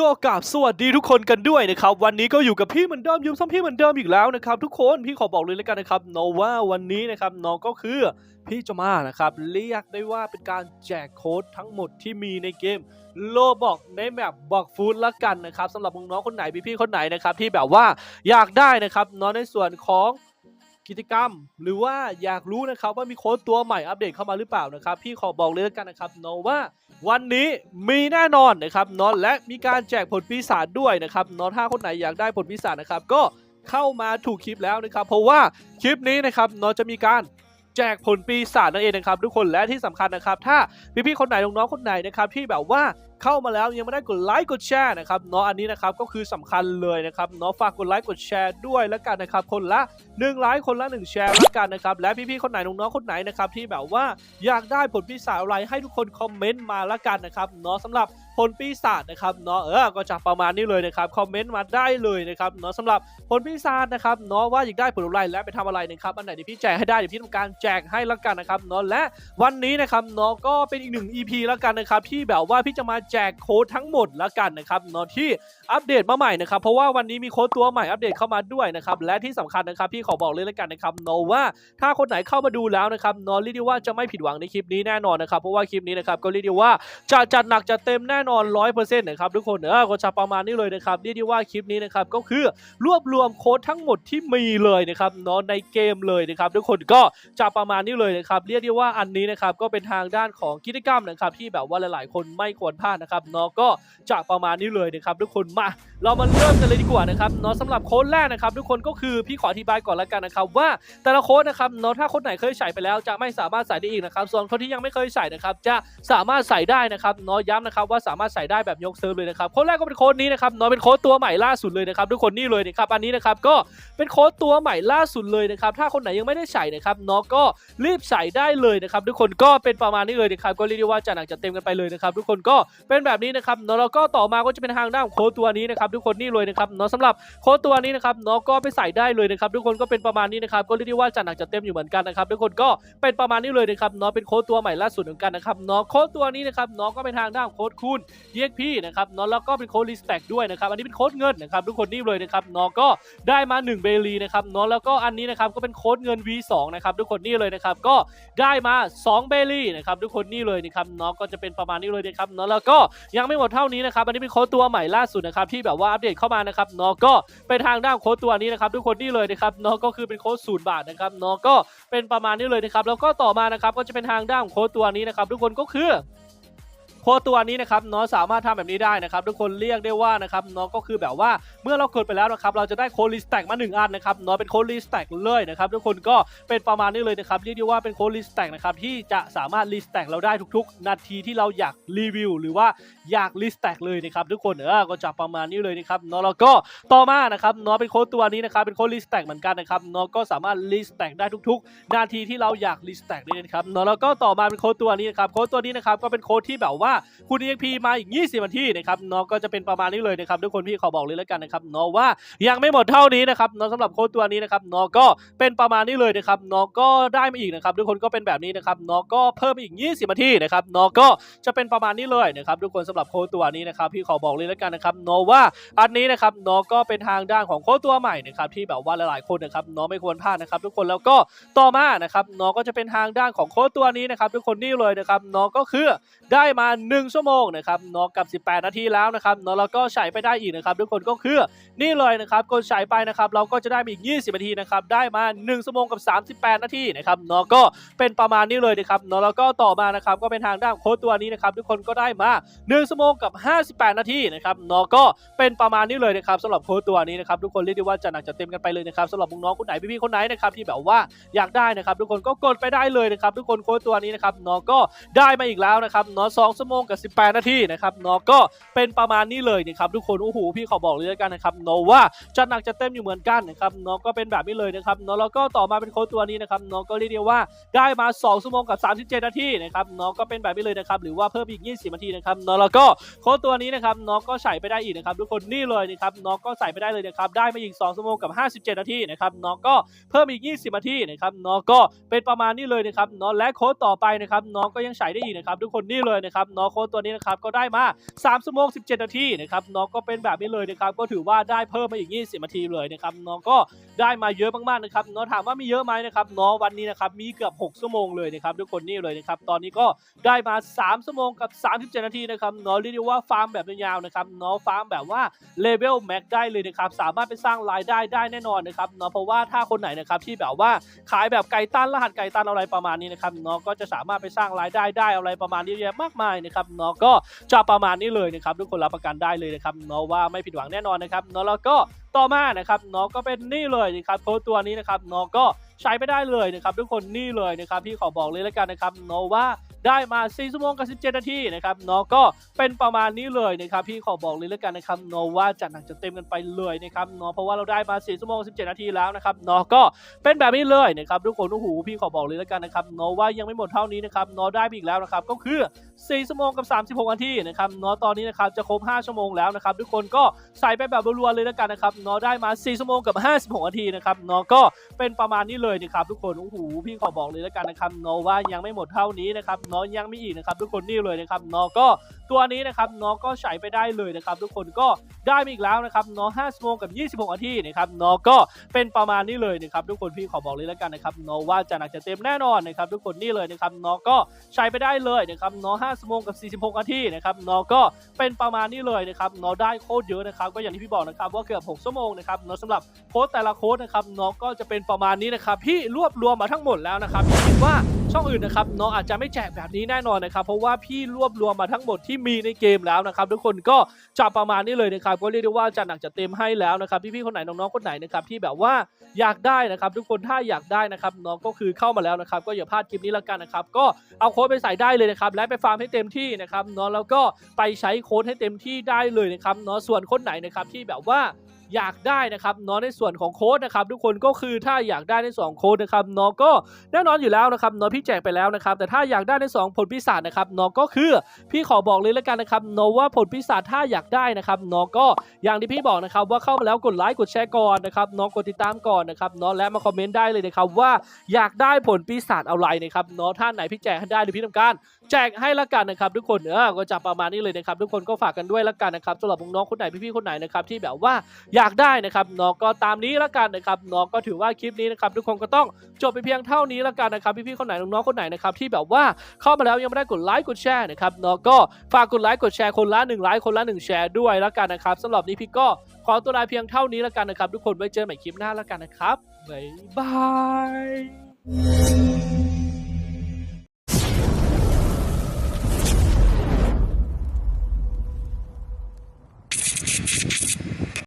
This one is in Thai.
ก็กราบสวัสดีทุกคนกันด้วยนะครับ วันนี้ก็อยู่กับพี่เหมือนเดิมยืมซ้ำพี่เหมือนเดิมอีกแล้วนะครับ ทุกคนพี่ขอบอกเลยแล้วกันนะครับเนาะว่าวันนี้นะครับน้องก็คือพี่จะมานะครับเรียกได้ว่าเป็นการแจกโค้ดทั้งหมดที่มีในเกมโลบอกในแมปบอกฟูดละกันนะครับสำหรับน้องๆคนไหนพี่ๆคนไหนนะครับที่แบบว่าอยากได้นะครับเนาะในส่วนของ กิจกรรม หรือว่าอยากรู้นะครับว่ามีโค้ดตัวใหม่อัปเดตเข้ามาหรือเปล่านะครับ พี่ขอบอกเลยแล้วกันนะครับเนาะว่าวันนี้มีแน่นอนนะครับเนอนและมีการแจกผลปีศาจด้วยนะครับเนอนถ้าคนไหนอยากได้ผลปีศาจนะครับ ก็เข้ามาถูกคลิปแล้วนะครับ เพราะว่าคลิปนี้นะครับเนอนจะมีการแจกผลปีศาจนั่นเองนะครับทุกคนและที่สำคัญนะครับ ถ้าพี่ๆคนไหนน้องๆคนไหนนะครับที่แบบว่า เข้ามาแล้วยังไม่ได้กดไลค์กดแชร์นะครับเนาะอันนี้นะครับก็คือสำคัญเลยนะครับเนาะฝากกดไลค์กดแชร์ด้วยแล้วกันนะครับคนละ1ไลค์คนละ 1 แชร์แล้วกันนะครับและพี่ๆคนไหนน้องๆคนไหนนะครับที่แบบว่าอยากได้ผลปีศาจอะไรให้ทุกคนคอมเมนต์มาแล้วกันนะครับเนาะสำหรับผลปีศาจนะครับเนาะเออก็จะประมาณนี้เลยนะครับคอมเมนต์มาได้เลยนะครับเนาะสำหรับผลปีศาจนะครับเนาะว่าอยากได้ผลอะไรและไปทำอะไรนะครับอันไหนที่พี่แจกให้ได้เดี๋ยวพี่ทำการแจกให้แล้วกันนะครับเนาะและวันนี้นะครับเนาะก็เป็นอีกหนึ่ง EP แล้วกันนะครับที่แบบว่าพี่จะมาแจกโค้ดทั้งหมดแล้วกันนะครับเนาะที่อัปเดตมาใหม่นะครับเพราะว่าวันนี้มีโค้ดตัวใหม่อัปเดตเข้ามาด้วยนะครับและที่สำคัญนะครับพี่ขอบอกเลยแล้วกันนะครับเนาะว่าถ้าคนไหนเข้ามาดูแล้วนะครับเนาะเรียกได้ว่าจะไม่ผิดหวังในคลิปนี้แน่นอนนะครับเพราะว่าคลิปนี้นะครับก็เรียกได้ว่าจะจัดหนักจัดเต็มแน่นอน100%นะครับทุกคนเออก็จะประมาณนี้เลยนะครับเรียกได้ว่าคลิปนี้นะครับก็คือรวบรวมโค้ดทั้งหมดที่มีเลยนะครับเนาะในเกมเลยนะครับทุกคนก็จะประมาณนี้เลยนะครับเรียกได้ว่าอันนี้นะครับก็เป็นทางด้านของกิจกรรมนะครับที่แบบว่าหลาย ๆ คนไม่ควรพลาดนะครับเนาะก็จะประมาณนี้เลยนะครับทุกคนมาเรามาเริ่มกันเลยดีกว่านะครับเนาะสำหรับโค้ดแรกนะครับทุกคนก็คือพี่ขออธิบายก่อนละกันนะครับว่าแต่ละโค้ดนะครับเนาะถ้าคนไหนเคยใส่ไปแล้วจะไม่สามารถใส่ได้อีกนะครับส่วนคนที่ยังไม่เคยใส่นะครับจะสามารถใส่ได้นะครับเนาะย้ำนะครับว่าสามารถใส่ได้แบบยกเซิร์ฟเลยนะครับโค้ดแรกก็เป็นโค้ดนี้นะครับเนาะเป็นโค้ดตัวใหม่ล่าสุดเลยนะครับทุกคนนี่เลยนะครับอันนี้นะครับก็เป็นโค้ดตัวใหม่ล่าสุดเลยนะครับถ้าคนไหนยังไม่ได้ใส่นะครับเนาะก็รีบใส่ได้เลยนะครับทุกคนก็เป็นประมาณนี้เลยนะครับก็เรียกได้ว่าจะหนักจะเต็มกันไปเลยนะครับทุกคนก็เป็นแบบนี้นะครับเนาะแล้วก็ต่อมาก็จะเป็นทางด้านโค้ดตัวนี้นะครับทุกคนนี่เลยนะครับเนาะสำหรับโค้ดตัวนี้นะครับเนาะก็ไปใส่ได้เลยนะครับทุกคนก็เป็นประมาณนี้นะครับก็เรียกได้ว่าจะหนักจะเต็มอยู่เหมือนกันนะครับทุกคนก็เป็นประมาณนี้เลยนะครับเนาะเป็นโค้ดตัวใหม่ล่าสุดเหมือนกันนะครับเนาะโค้ดตัวนี้นะครับเนาะก็เป็นทางด้านโค้ดคูณ EXP นะครับเนาะแล้วก็เป็นโค้ดรีสแต็กด้วยนะครับอันนี้เป็นโค้ดเงินนะครับทุกคนนี่เลยนะครับเนาะก็ได้มา 1 เบลีนะครับเนาะแล้วก็อันนี้นะครับก็เป็นโค้ดเงิน V2 นะครับทุกคนนี่เลยนะครับก็ได้มา 2 เบลีนะครับทุกคนนี่เลยนะครับเนาะก็จะเป็นประมาณนี้เลยนะครับเนาะแล้วก็ยังไม่หมดเท่านี้นะครับอันนี้เป็นโค้ดตัวใหม่ล่าสุดนะครับที่แบบว่าอัปเดตเข้ามานะครับเนาะก็ไปทางด้านโค้ดตัวนี้นะครับทุกคนนี่เลยนะครับเนาะก็คือเป็นโค้ดศูนย์บาทนะครับเนาะก็เป็นประมาณนี้เลยนะครับแล้วก็ต่อมานะครับก็จะเป็นทางด้านของโค้ดตัวนี้นะครับทุกคนก็คือ โค้ดตัวนี้นะครับเนาะสามารถทำแบบนี้ได้นะครับทุกคนเรียกได้ว่านะครับเนาะก็คือแบบว่าเมื่อเรากดไปแล้วนะครับเราจะได้โค้ดรีสแต็กมา1อันนะครับเนาะเป็นโค้ดรีสแต็กเลยนะครับทุกคนก็เป็นประมาณนี้เลยนะครับเรียกได้ว่าเป็นโค้ดรีสแต็กนะครับที่จะสามารถรีสแต็กเราได้ทุกๆ นาทีที่เราอยากรีวิว หรือว่าอยากรีสแต็กเลยนะครับทุกคนเออก็จะประมาณนี้เลยนะครับนาะแล้วก็ต่อมานะครับเนาะเป็นโค้ดตัวนี้นะครับเป็นโค้ดรีสแต็กเหมือนกันนะครับเนาะก็สามารถรีสแต็กได้ทุกๆ นาทีที่เราอยากรีสแต็กเลยนะครับนาะแล้วก็ต่อมาเป็นโคตัวนี้นะครับโคตัวนี้นะครับก็เป็นโคที่แบบว่าคุณ EXP มาอีก 20นาทีนะครับเนาะก็จะเป็นประมาณนี้เลยนะครับทุกคนพี่ขอบอกเลยแล้วกันนะครับเนาะว่ายังไม่หมดเท่านี้นะครับเนาะสำหรับโค้ดตัวนี้นะครับเนาะก็เป็นประมาณนี้เลยนะครับเนาะก็ได้มาอีกนะครับทุกคนก็เป็นแบบนี้นะครับเนาะก็เพิ่มอีก 20นาทีนะครับเนาะก็จะเป็นประมาณนี้เลยนะครับทุกคนสำหรับโค้ดตัวนี้นะครับพี่ขอบอกเลยแล้วกันนะครับเนาะว่าอันนี้นะครับเนาะก็เป็นทางด้านของโค้ดตัวใหม่นะครับที่แบบว่าหลายๆคนนะครับเนาะไม่ควรพลาดนะครับทุกคนแล้วก็ต่อมานะครับเนาะก็จะเป็นทางด้านของโค้ดตัวนี้นะครับทุกคนนี่เลยนะครับเนาะก็คือได้มา1 ชั่วโมงนะครับนาะกับ 18 นาทีแล้วนะครับเนาะแล้วก็ใช้ไปได้อีกนะครับทุกคนก็คือนี่เลยนะครับกดใช้ไปนะครับเราก็จะได้มาอีก 20 นาทีนะครับได้มา 1 ชั่วโมงกับ 38 นาทีนะครับเนาะก็เป็นประมาณนี้เลยนะครับเนาะแล้วก็ต่อมานะครับก็เป็นทางด้านโค้ดตัวนี้นะครับทุกคนก็ได้มา 1 ชั่วโมงกับ 58 นาทีนะครับเนาะก็เป็นประมาณนี้เลยนะครับสำหรับโค้ดตัวนี้นะครับทุกคนเรียกได้ว่าจะหนักจะเต็มกันไปเลยนะครับสำหรับน้องคนไหนพี่ๆคนไหนนะครับที่แบบว่าอยากได้นะครับทุกคนก็กดไปได้เลยนะครับทุกคนโค้ดตัวนี้นะครับเนาะก็ได้มาอีกแล้วนะครับเนาะ2ชั่วโมงกับ 18 นาทีนะครับเนาะก็เป็นประมาณนี้เลยนะครับทุกคนโอ้โหพี่ขอบอกเลยแล้วกันนะครับเนว่าจะหนักจะเต็มอยู่เหมือนกันนะครับเนาะก็เป็นแบบนี้เลยนะครับเนาะแล้วก็ต่อมาเป็นโค้ดตัวนี้นะครับเนาะก็เรียกได้ว่าได้มา2ชั่วโมงกับ 37 นาทีนะครับเนาะก็เป็นแบบนี้เลยนะครับหรือว่าเพิ่มอีก 20 นาทีนะครับเนาะแล้วก็โค้ดตัวนี้นะครับเนาะก็ใส่ไปได้อีกนะครับทุกคนนี่เลยนะครับเนาะก็ใส่ไปได้เลยนะครับได้มาอีก2ชั่วโมงกับ 57 นาทีนะครับเนาะก็เพิ่มอีก 20 นาทีนะครับเนาะก็เป็นประมาณนี้เลยนะครับเนาะและโค้ดต่อไปนะครับเนาะก็ยังใส่ได้อีกนะครับทุกคนนี่เลยนะครับเน้องโค้ดตัวนี้นะครับก็ได้มา3ชั่วโมง 17 นาทีนะครับน้องก็เป็นแบบนี้เลยนะครับก็ถือว่าได้เพิ่มมาอีก 20 นาทีเลยนะครับน้องก็ได้มาเยอะมากๆนะครับน้องถามว่ามีเยอะไหมนะครับน้องวันนี้นะครับมีเกือบ 6 ชั่วโมงเลยนะครับทุกคนนี่เลยนะครับตอนนี้ก็ได้มา 3 ชั่วโมงกับ 37 นาทีนะครับน้องเรียกได้ว่าฟาร์มแบบยาวๆนะครับน้องฟาร์มแบบว่าเลเวลแม็กได้เลยนะครับสามารถไปสร้างรายได้ได้แน่นอนนะครับเนาะเพราะว่าถ้าคนไหนนะครับที่แบบว่าขายแบบไก่ตันรหัสไก่ตันอะไรประมาณนี้นะครับเนาะก็จะสามารถไปสร้างรายได้ได้อะไรประมาณนี้เยอะแยะมากมายนะครับเนาะก็จะประมาณนี้เลยนะครับทุกคนรับประกันได้เลยนะครับเนาะว่าไม่ผิดหวังแน่นอนนะครับเนาะแล้วก็ต่อมานะครับเนาะก็เป็นนี่เลยนะครับโค้ดตัวนี้นะครับเนาะก็ใช้ไปได้เลยนะครับทุกคนนี่เลยนะครับพี่ขอบอกเลยแล้วกันนะครับเนาะว่า ได้มา4ชั่วโมงกับ17 นาทีนะครับเนาะก็เป็นประมาณนี้เลยนะครับพี่ขอบอกเลยแล้วกันนะครับเนาะว่าจัดหนักจัดเต็มกันไปเลยนะครับเนาะเพราะว่าเราได้มา4ชั่วโมง17 นาทีแล้วนะครับเนาะก็เป็นแบบนี้เลยนะครับทุกคนโอ้โหพี่ขอบอกเลยแล้วกันนะครับเนาะว่ายังไม่หมดเท่านี้นะครับเนาะได้อีกแล้วนะครับก็คือ4ชั่วโมงกับ 36 นาทีนะครับเนาะตอนนี้นะครับจะครบ 5 ชั่วโมงแล้วนะครับทุกคนก็ใส่ไปแบบรัวๆเลยแล้วกันนะครับเนาะได้มา 4 ชั่วโมงกับ 56 นาทีนะครับเนาะก็เป็นประมาณนี้เลยนะครับทุกคนโอ้โหพี่ขอบอกเลยแล้วกันนะครับเนาะว่ายังไม่หมดเท่านี้นะครับเนาะยังมีอีกนะครับทุกคนนี่เลยนะครับเนาะก็ตัวนี้นะครับเนาะก็ใช้ไปได้เลยนะครับทุกคนก็ได้มาอีกแล้วนะครับเนาะ5ชั่วโมงกับ 26นาทีนะครับเนาะก็เป็นประมาณนี้เลยนะครับทุกคนพี่ขอบอกเลยแล้วกันนะครับเนาะว่าจะหนักจะเต็มแน่นอนนะครับทุกคนนี่เลยนะครับเนาะก็ใช้ไปได้เลยนะครับเนาะ5ชั่วโมงกับ 46นาทีนะครับเนาะก็เป็นประมาณนี้เลยนะครับเนาะได้โค้ดเยอะนะครับก็อย่างที่พี่บอกนะครับว่าเกือบ 6 ชั่วโมงนะครับเนาะสำหรับโค้ดแต่ละโค้ดนะครับเนาะก็จะเป็นประมาณนี้นะครับพี่รวบรวมมาทั้งหมดแล้วนะครับคิดว่า ช่องอื่นนะครับเนาะอาจจะไม่แจกแบบนี้แน่นอนนะครับ เพราะว่าพี่รวบรวมมาทั้งหมดที่มีในเกมแล้วนะครับ ทุกคนก็จะประมาณนี้เลยนะครับ ก็เรียกได้ว่าจะหนักจะเต็มให้แล้วนะครับ พี่ๆคนไหนน้องๆคนไหนนะครับที่แบบว่าอยากได้นะครับ ทุกคนถ้าอยากได้นะครับน้องก็คือเข้ามาแล้วนะครับ ก็อย่าพลาดคลิปนี้ละกันนะครับ ก็เอาโค้ดไปใส่ได้เลยนะครับและไปฟาร์มให้เต็มที่นะครับเนาะแล้วก็ไปใช้โค้ดให้เต็มที่ได้เลยนะครับเนาะส่วนคนไหนนะครับที่แบบว่า อยากได้นะครับเนาะในส่วนของโค้ดนะครับทุกคนก็คือถ้าอยากได้ในสองโค้ดนะครับเนาะก็แน่นอนอยู่แล้วนะครับเนาะพี่แจกไปแล้วนะครับแต่ถ้าอยากได้ในสองผลพิศาจนะครับเนาะก็คือพี่ขอบอกเลยแล้วกันนะครับเนาะว่าผลพิศาจถ้าอยากได้นะครับเนาะก็อย่างที่พี่บอกนะครับว่าเข้ามาแล้วกดไลค์กดแชร์ก่อนนะครับเนาะกดติดตามก่อนนะครับเนาะและมาคอมเมนต์ได้เลยนะครับว่าอยากได้ผลปีศาจอะไรนะครับเนาะท่านไหนพี่แจกให้ได้หรือพี่ทำการ แจกให้ละกันนะครับ ทุกคนเออก็จะประมาณนี้เลยนะครับทุกคนก็ฝากกันด้วยละกันนะครับสำหรับน้องคนไหนพี่ๆคนไหนนะครับที่แบบว่าอยากได้นะครับน้องก็ตามนี้ละกันนะครับน้องก็ถือว่าคลิปนี้นะครับทุกคนก็ต้องจบไปเพียงเท่านี้ละกันนะครับพี่ๆคนไหนน้องๆคนไหนนะครับที่แบบว่าเข้ามาแล้วยังไม่ได้กดไลค์กดแชร์นะครับน้องก็ฝากกดไลค์กดแชร์คนละหนึ่งไลค์คนละหนึ่งแชร์ด้วยละกันนะครับสำหรับนี้พี่ก็ขอตัวลาเพียงเท่านี้ละกันนะครับ ทุกคนไว้เจอใหม่คลิปหน้าละกันนะครับบ๊ายบาย